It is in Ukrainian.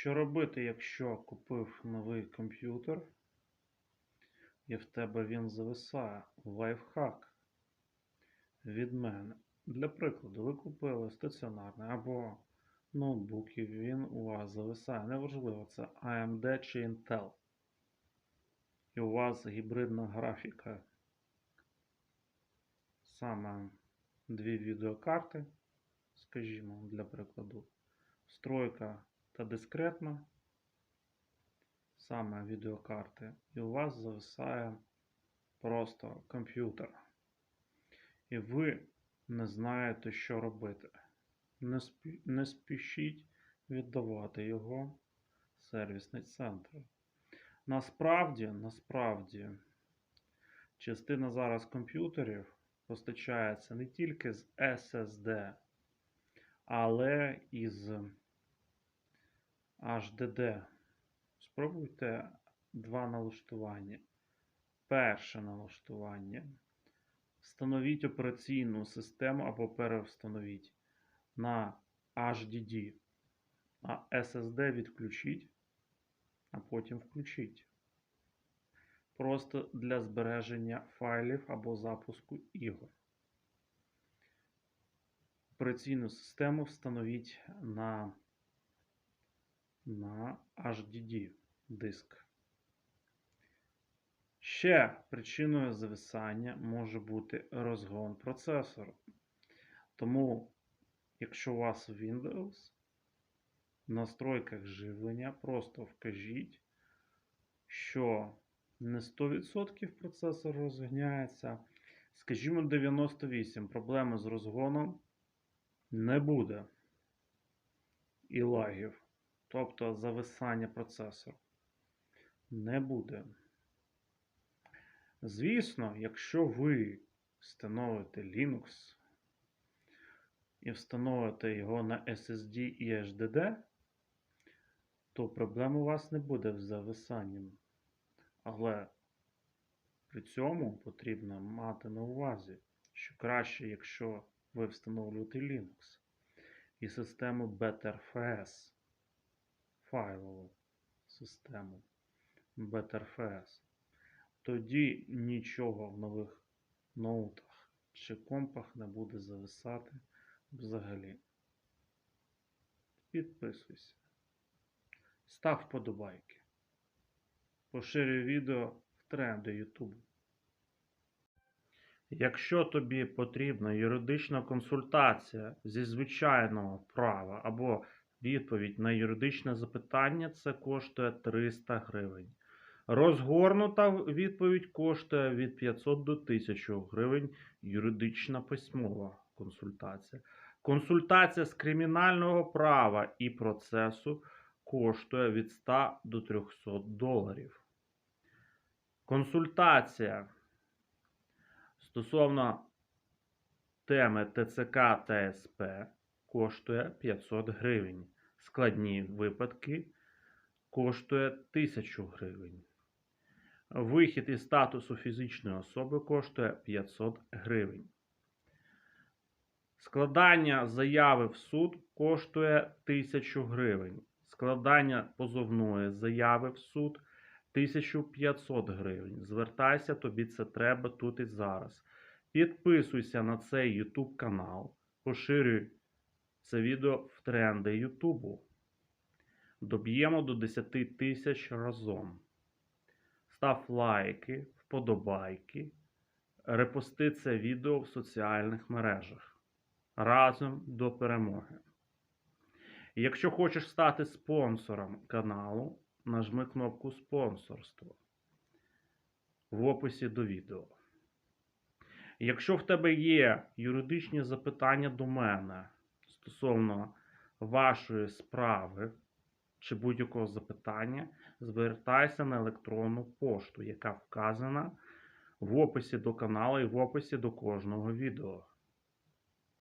Що робити, якщо купив новий комп'ютер і в тебе він зависає? Лайфхак від мене. Для прикладу, ви купили стаціонарний або ноутбук, і він у вас зависає. Неважливо, це AMD чи Intel. І у вас гібридна графіка. Саме дві відеокарти, скажімо, для прикладу. Стройка та дискретна, саме відеокарти, і у вас зависає просто комп'ютер. І ви не знаєте, що робити. Не, спі- не спішіть віддавати його в сервісний центр. Насправді, насправді, частина зараз комп'ютерів постачається не тільки з SSD, але і з HDD. Спробуйте два налаштування. Перше налаштування. Встановіть операційну систему або перевстановіть на HDD, а SSD відключіть, а потім включіть. Просто для збереження файлів або запуску ігор. Операційну систему встановіть на, на HDD диск. Ще причиною зависання може бути розгон процесору. Тому, якщо у вас Windows, в настройках живлення просто вкажіть, що не 100% процесор розганяється, скажімо, 98% проблеми з розгоном не буде і лагів, тобто зависання процесору не буде. Звісно, якщо ви встановите Linux і встановите його на SSD і HDD, то проблем у вас не буде з зависанням. Але при цьому потрібно мати на увазі, що краще, якщо ви встановлюєте Linux і систему Betterfs, файлову систему Betterfs, тоді нічого в нових ноутах чи компах не буде зависати взагалі. Підписуйся. Став вподобайки. Поширюй відео в тренди YouTube. Якщо тобі потрібна юридична консультація зі звичайного права або відповідь на юридичне запитання, це коштує 300 гривень. Розгорнута відповідь коштує від 500 до 1000 гривень юридична письмова консультація. Консультація з кримінального права і процесу коштує від 100 до 300 доларів. Консультація стосовно теми ТЦК та СП коштує 500 гривень. Складні випадки коштує 1000 гривень. Вихід із статусу фізичної особи коштує 500 гривень. Складання заяви в суд коштує 1000 гривень. Складання позовної заяви в суд 1500 гривень. Звертайся, тобі це треба тут і зараз. Підписуйся на цей YouTube канал, поширюй це відео в тренди Ютубу. Доб'ємо до 10 тисяч разом. Став лайки, вподобайки, репости це відео в соціальних мережах. Разом до перемоги. Якщо хочеш стати спонсором каналу, нажми кнопку спонсорство в описі до відео. Якщо в тебе є юридичні запитання до мене стосовно вашої справи чи будь-якого запитання, звертайся на електронну пошту, яка вказана в описі до каналу і в описі до кожного відео.